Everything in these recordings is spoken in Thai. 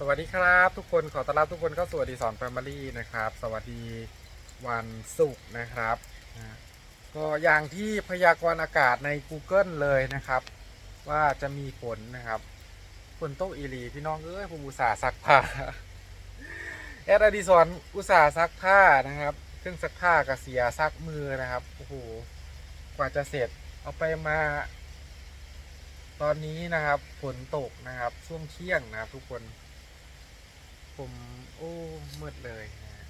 สวัสดีครับทุกคนขอต้อนรับทุกคนเข้าสู่อดีสอนแฟมิลี่นะครับ สวัสดีวันศุกร์นะครับก็อย่างที่พยากรณ์อากาศใน Google เลยนะครับ ว่าจะมีฝนนะครับฝนตกอีหลีพี่น้องเอ้ยผมอุตส่าห์ซักผ้าแอดอดีสอนอุตส่าห์ซักผ้านะครับเครื่องซักผ้ากับเสียซักมือนะครับโอ้โหกว่าจะเสร็จเอาไปมา ตอนนี้นะครับฝนตกนะครับช่วงเที่ยงนะครับทุกคน ผมโอ้มืดเลยนะฮะ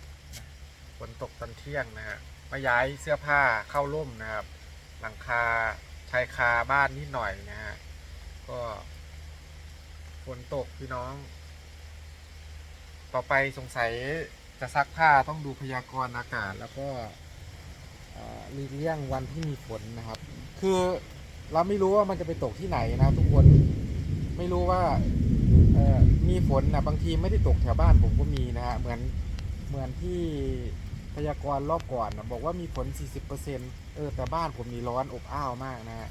ฝนตกตอนเที่ยงนะฮะมาย้ายเสื้อผ้าเข้าร่มนะครับ หลังคาชายคาบ้านนิดหน่อยนะฮะก็ฝนตกพี่น้อง ต่อไปสงสัยจะซักผ้าต้องดูพยากรณ์อากาศแล้วก็หลีกเลี่ยงวันที่มีฝนนะครับ คือเราไม่รู้ว่ามันจะไปตกที่ไหนนะทุกคนไม่รู้ว่า เออมีฝนนะบางทีไม่ได้ตกแถวบ้านผมก็มีนะฮะเหมือนเหมือนที่พยากรณ์รอบก่อนนะบอกว่ามีฝน 40%เออแต่บ้านผมนี่ร้อนอบอ้าวมากนะฮะ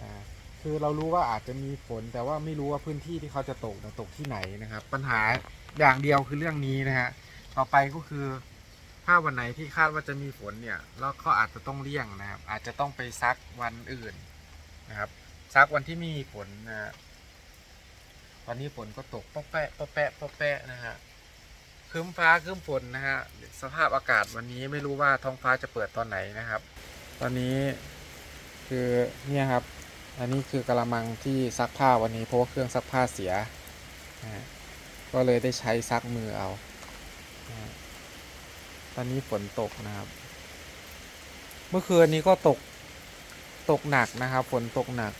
อ่าคือเรารู้ว่าอาจจะมีฝน แต่ว่าไม่รู้ว่าพื้นที่ที่เขาจะตกนะตกที่ไหนนะครับ ปัญหาอย่างเดียวคือเรื่องนี้นะฮะต่อไปก็คือถ้าวันไหนที่คาดว่าจะมีฝนเนี่ยแล้วเขาอาจจะต้องเลี่ยงนะครับอาจจะต้องไปซักวันอื่นนะครับซักวันที่ไม่มีฝนนะฮะ ตอนนี้ฝนก็ตกป๊อแปะป๊อแปะป๊อแปะนะฮะครึ้มฟ้าครึ้มฝนนะฮะสภาพอากาศวันนี้ไม่รู้ว่าท้องฟ้าจะเปิดตอนไหนนะครับ ตอนนี้คือเนี่ยครับ อันนี้คือกระมังที่ซักผ้าวันนี้เพราะว่าเครื่องซักผ้าเสียนะก็เลยได้ใช้ซักมือเอานะตอนนี้ฝนตกนะครับ เมื่อคืนนี้ก็ตกตกหนักนะครับ ฝนตกหนัก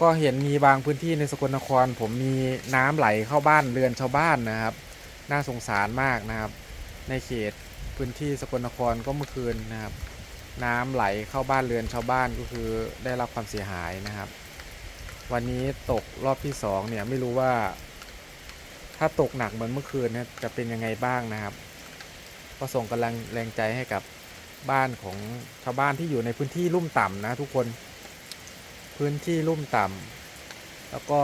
ก็เห็นมีบางพื้นที่ในสกลนคร ผมมีน้ำไหลเข้าบ้านเรือนชาวบ้านนะครับ น่าสงสารมากนะครับ ในเขตพื้นที่สกลนครก็เมื่อคืนนะครับ น้ำไหลเข้าบ้านเรือนชาวบ้านก็คือได้รับความเสียหายนะครับ วันนี้ตกรอบที่สองเนี่ยไม่รู้ว่า ถ้าตกหนักเหมือนเมื่อคืนเนี่ยจะเป็นยังไงบ้างนะครับ ก็ส่งกำลังแรงใจให้กับบ้านของชาวบ้านที่อยู่ในพื้นที่ลุ่มต่ำนะทุกคน พื้นที่ลุ่มต่ำแล้วก็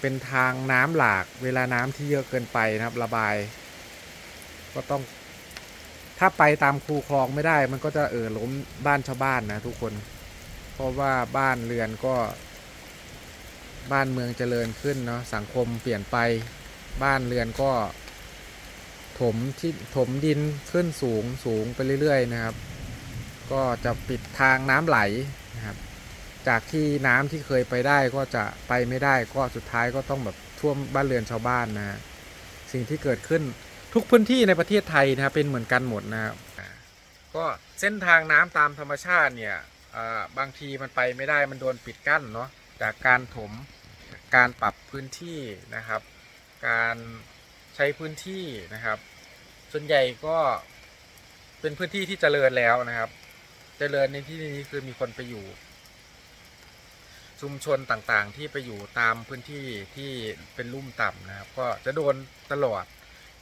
เป็นทางน้ำหลากเวลาน้ำที่เยอะเกินไปนะครับระบาย ก็ต้องถ้าไปตามคูคลองไม่ได้ มันก็จะเอ่อล้มบ้านชาวบ้านนะทุกคน เพราะว่าบ้านเรือนก็ บ้านเมืองเจริญขึ้นเนาะสังคมเปลี่ยนไปบ้านเรือนก็ ถมที่ถมดินขึ้นสูงสูงไปเรื่อย ๆ นะครับ ก็จะปิดทางน้ำไหลนะครับ จากที่น้ำที่เคยไปได้ก็จะไปไม่ได้ก็สุดท้ายก็ต้องแบบท่วมบ้านเรือนชาวบ้านนะสิ่งที่เกิดขึ้นทุกพื้นที่ในประเทศไทยนะครับเป็นเหมือนกันหมดนะครับก็เส้นทางน้ำตามธรรมชาติเนี่ยบางทีมันไปไม่ได้มันโดนปิดกั้นเนาะจากการถมการปรับพื้นที่นะครับ การใช้พื้นที่นะครับ ส่วนใหญ่ก็เป็นพื้นที่ที่เจริญแล้วนะครับ เจริญในที่นี้คือมีคนไปอยู่ ชุมชนต่างๆ ที่ไปอยู่ตามพื้นที่ที่เป็นลุ่มต่ำนะครับ ก็จะโดนตลอด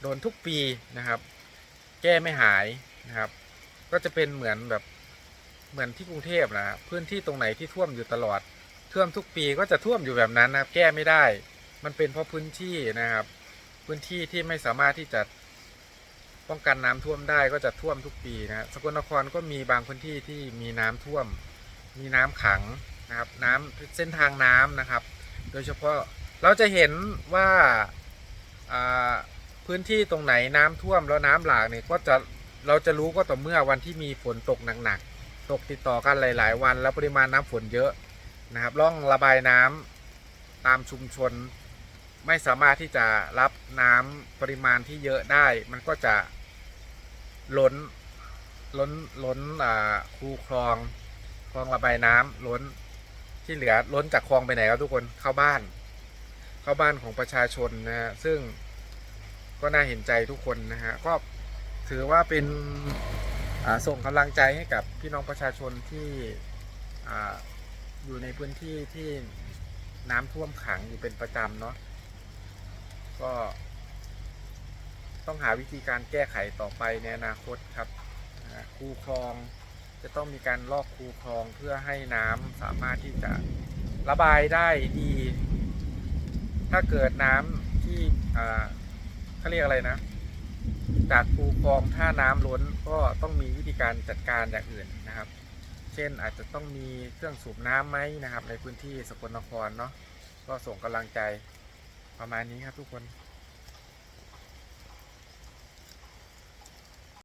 โดนทุกปีนะครับ แก้ไม่หายนะครับ ก็จะเป็นเหมือนแบบเหมือนที่กรุงเทพนะครับพื้นที่ตรงไหนที่ท่วมอยู่ตลอดท่วมทุกปีก็จะท่วมอยู่แบบนั้นนะครับ แก้ไม่ได้ มันเป็นเพราะพื้นที่นะครับ พื้นที่ที่ไม่สามารถที่จะป้องกันน้ำท่วมได้ก็จะท่วมทุกปีนะสกลนครก็มีบางพื้นที่ที่มีน้ำท่วม มีน้ำขัง นะครับน้ำเส้นทางน้ำนะครับ โดยเฉพาะเราจะเห็นว่าพื้นที่ตรงไหนน้ำท่วมแล้วน้ำหลากเนี่ยก็จะเราจะรู้ก็ต่อเมื่อวันที่มีฝนตกหนักๆตกติดต่อกันหลาย ๆ วัน แล้วปริมาณน้ำฝนเยอะนะครับร่องระบายน้ำตามชุมชน ไม่สามารถที่จะรับน้ำปริมาณที่เยอะได้ มันก็จะล้นล้นล้นคูคลองคลองระบายน้ำล้น ที่เหลือล้นจากคลองไปไหนครับทุกคนเข้าบ้าน เข้าบ้านของประชาชนนะฮะซึ่งก็น่าเห็นใจทุกคนนะฮะก็ถือว่าเป็นส่งกำลังใจให้กับพี่น้องประชาชนที่ออยู่ในพื้นที่ที่น้ำท่วมขังอยู่เป็นประจำเนาะก็ ต้องหาวิธีการแก้ไขต่อไปในอนาคตครับคูคลอง จะต้องมีการลอกคูคลองเพื่อให้น้ำสามารถที่จะระบายได้ดี ถ้าเกิดน้ำที่ที่เขาเรียกอะไรนะ จากคูคลองถ้าน้ำล้นก็ต้องมีวิธีการจัดการอย่างอื่นนะครับ เช่นอาจจะต้องมีเครื่องสูบน้ำไหมนะครับ ในพื้นที่สกลนครเนาะก็ส่งกำลังใจประมาณนี้ครับทุกคน